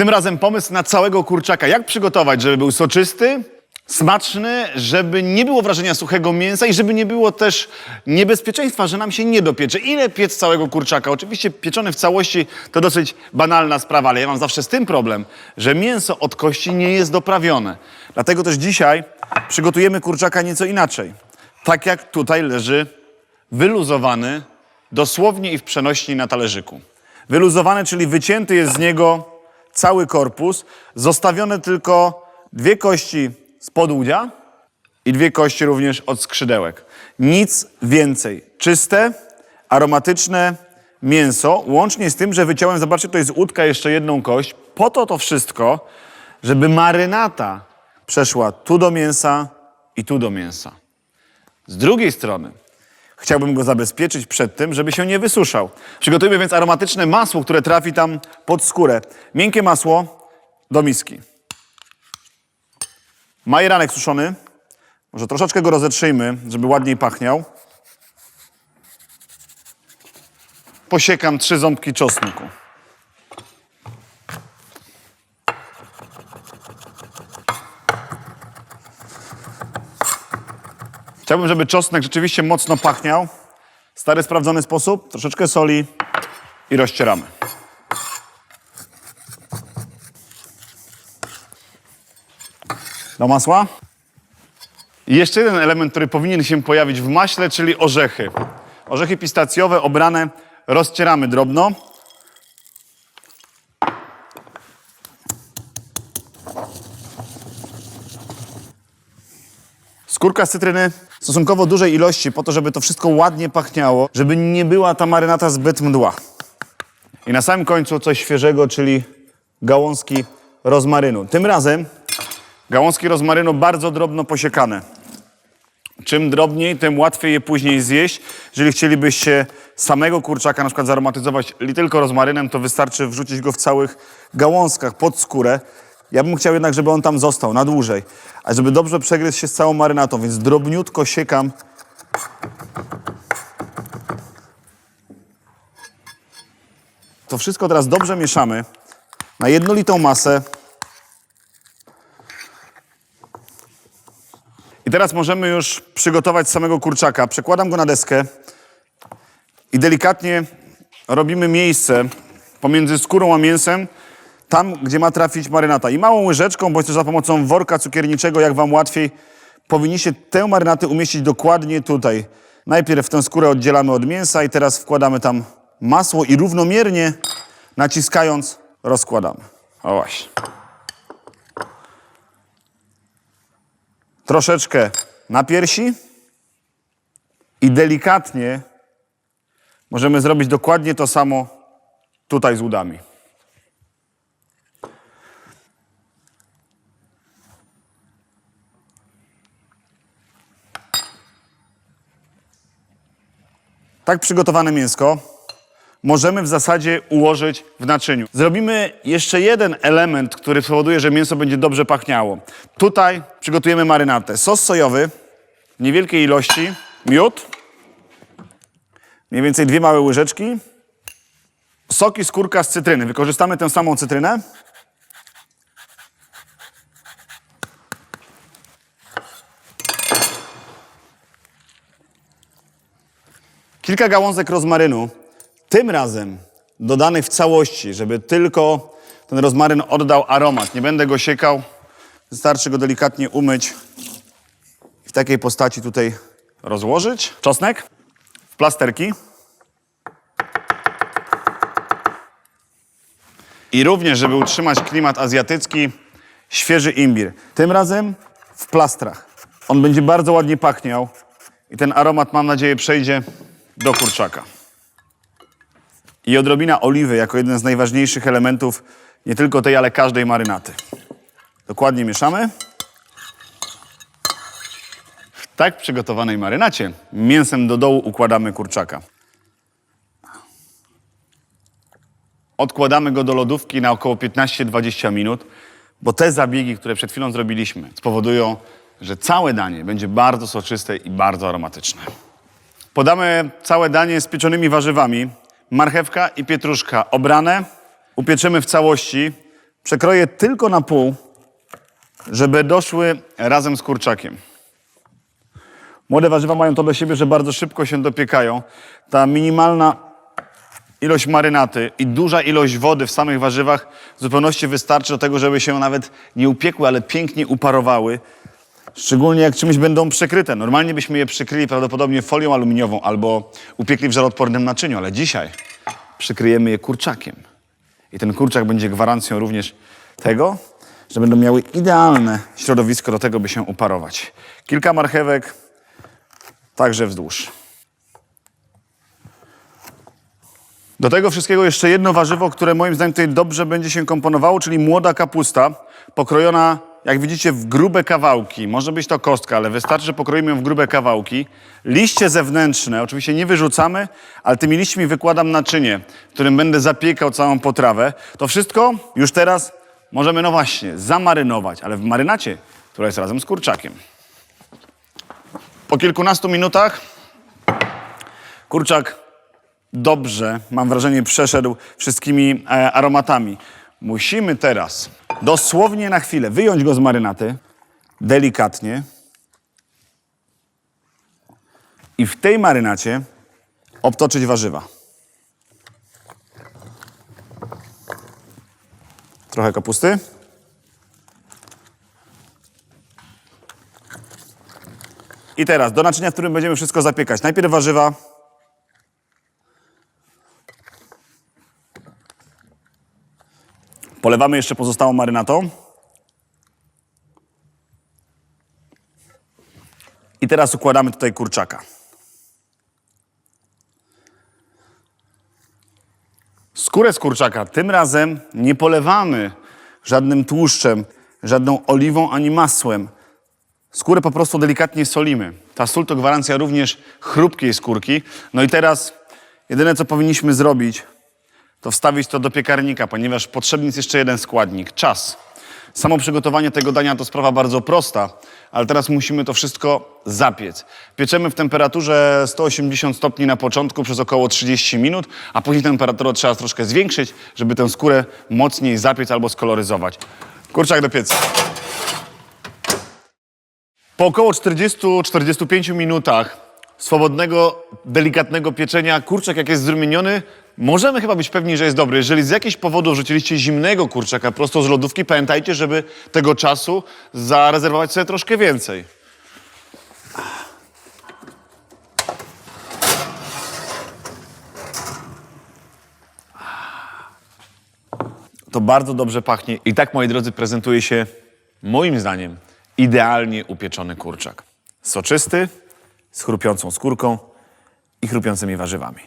Tym razem pomysł na całego kurczaka. Jak przygotować, żeby był soczysty, smaczny, żeby nie było wrażenia suchego mięsa i żeby nie było też niebezpieczeństwa, że nam się nie dopiecze. Ile piec całego kurczaka? Oczywiście pieczony w całości to dosyć banalna sprawa, ale ja mam zawsze z tym problem, że mięso od kości nie jest doprawione. Dlatego też dzisiaj przygotujemy kurczaka nieco inaczej. Tak jak tutaj leży wyluzowany dosłownie i w przenośni na talerzyku. Wyluzowany, czyli wycięty jest z niego cały korpus, zostawione tylko dwie kości z podłudzia i dwie kości również od skrzydełek. Nic więcej. Czyste, aromatyczne mięso, łącznie z tym, że wyciąłem, zobaczcie, to jest łódka, jeszcze jedną kość. Po to to wszystko, żeby marynata przeszła tu do mięsa i tu do mięsa. Z drugiej strony chciałbym go zabezpieczyć przed tym, żeby się nie wysuszał. Przygotujmy więc aromatyczne masło, które trafi tam pod skórę. Miękkie masło do miski. Majeranek suszony. Może troszeczkę go rozetrzyjmy, żeby ładniej pachniał. Posiekam trzy ząbki czosnku. Chciałbym, żeby czosnek rzeczywiście mocno pachniał. Stary, sprawdzony sposób. Troszeczkę soli i rozcieramy. Do masła. I jeszcze jeden element, który powinien się pojawić w maśle, czyli orzechy. Orzechy pistacjowe obrane rozcieramy drobno. Skórka z cytryny stosunkowo dużej ilości, po to, żeby to wszystko ładnie pachniało, żeby nie była ta marynata zbyt mdła. I na samym końcu coś świeżego, czyli gałązki rozmarynu. Tym razem gałązki rozmarynu bardzo drobno posiekane. Czym drobniej, tym łatwiej je później zjeść. Jeżeli chcielibyście samego kurczaka na przykład zaromatyzować tylko rozmarynem, to wystarczy wrzucić go w całych gałązkach pod skórę. Ja bym chciał jednak, żeby on tam został na dłużej, a żeby dobrze przegryźć się z całą marynatą, więc drobniutko siekam. To wszystko teraz dobrze mieszamy na jednolitą masę. I teraz możemy już przygotować samego kurczaka. Przekładam go na deskę i delikatnie robimy miejsce pomiędzy skórą a mięsem, tam gdzie ma trafić marynata. I małą łyżeczką, bądź też za pomocą worka cukierniczego, jak wam łatwiej, powinniście tę marynatę umieścić dokładnie tutaj. Najpierw tę skórę oddzielamy od mięsa i teraz wkładamy tam masło i równomiernie naciskając rozkładamy. O właśnie. troszeczkę na piersi i delikatnie możemy zrobić dokładnie to samo tutaj z udami. Tak przygotowane mięsko możemy w zasadzie ułożyć w naczyniu. Zrobimy jeszcze jeden element, który spowoduje, że mięso będzie dobrze pachniało. Tutaj przygotujemy marynatę. Sos sojowy w niewielkiej ilości, miód, mniej więcej dwie małe łyżeczki, sok i skórka z cytryny. Wykorzystamy tę samą cytrynę. Kilka gałązek rozmarynu, tym razem dodany w całości, żeby tylko ten rozmaryn oddał aromat. Nie będę go siekał, wystarczy go delikatnie umyć i w takiej postaci tutaj rozłożyć. Czosnek w plasterki. I również, żeby utrzymać klimat azjatycki, świeży imbir. Tym razem w plastrach. On będzie bardzo ładnie pachniał i ten aromat, mam nadzieję, przejdzie do kurczaka. I odrobina oliwy jako jeden z najważniejszych elementów nie tylko tej, ale każdej marynaty. Dokładnie mieszamy. W tak przygotowanej marynacie mięsem do dołu układamy kurczaka. Odkładamy go do lodówki na około 15-20 minut, bo te zabiegi, które przed chwilą zrobiliśmy, spowodują, że całe danie będzie bardzo soczyste i bardzo aromatyczne. Podamy całe danie z pieczonymi warzywami. Marchewka i pietruszka obrane. Upieczymy w całości Przekroję tylko na pół, żeby doszły razem z kurczakiem. Młode warzywa mają to do siebie, że bardzo szybko się dopiekają. Ta minimalna ilość marynaty i duża ilość wody w samych warzywach w zupełności wystarczy do tego, żeby się nawet nie upiekły, ale pięknie uparowały. Szczególnie jak czymś będą przykryte. Normalnie byśmy je przykryli prawdopodobnie folią aluminiową albo upiekli w żaroodpornym naczyniu, ale dzisiaj przykryjemy je kurczakiem. I ten kurczak będzie gwarancją również tego, że będą miały idealne środowisko do tego, by się uparować. Kilka marchewek, także wzdłuż. Do tego wszystkiego jeszcze jedno warzywo, które moim zdaniem tutaj dobrze będzie się komponowało, czyli młoda kapusta, pokrojona, jak widzicie, w grube kawałki. Może być to kostka, ale wystarczy, że pokroimy ją w grube kawałki. Liście zewnętrzne oczywiście nie wyrzucamy, ale tymi liśćmi wykładam naczynie, w którym będę zapiekał całą potrawę. To wszystko już teraz możemy, no właśnie, zamarynować, ale w marynacie, która jest razem z kurczakiem. Po kilkunastu minutach kurczak dobrze, mam wrażenie, przeszedł wszystkimi e, aromatami. Musimy teraz dosłownie na chwilę wyjąć go z marynaty, delikatnie i w tej marynacie obtoczyć warzywa. Trochę kapusty. I teraz do naczynia, w którym będziemy wszystko zapiekać. Najpierw warzywa, Polewamy jeszcze pozostałą marynatą. I teraz układamy tutaj kurczaka. Skórę z kurczaka tym razem nie polewamy żadnym tłuszczem, żadną oliwą ani masłem. Skórę po prostu delikatnie solimy. Ta sól to gwarancja również chrupkiej skórki. No i teraz jedyne co powinniśmy zrobić, to wstawić to do piekarnika, ponieważ potrzebny jest jeszcze jeden składnik czas. Samo przygotowanie tego dania to sprawa bardzo prosta, ale teraz musimy to wszystko zapiec. Pieczemy w temperaturze 180 stopni na początku przez około 30 minut, a później temperaturę trzeba troszkę zwiększyć, żeby tę skórę mocniej zapiec albo skoloryzować. Kurczak do pieca. Po około 40-45 minutach swobodnego, delikatnego pieczenia kurczak, jak jest zrumieniony, możemy chyba być pewni, że jest dobry. Jeżeli z jakiegoś powodu wrzuciliście zimnego kurczaka prosto z lodówki, pamiętajcie, żeby tego czasu zarezerwować sobie troszkę więcej. To bardzo dobrze pachnie. I tak, moi drodzy, prezentuje się, moim zdaniem, idealnie upieczony kurczak. Soczysty, z chrupiącą skórką i chrupiącymi warzywami.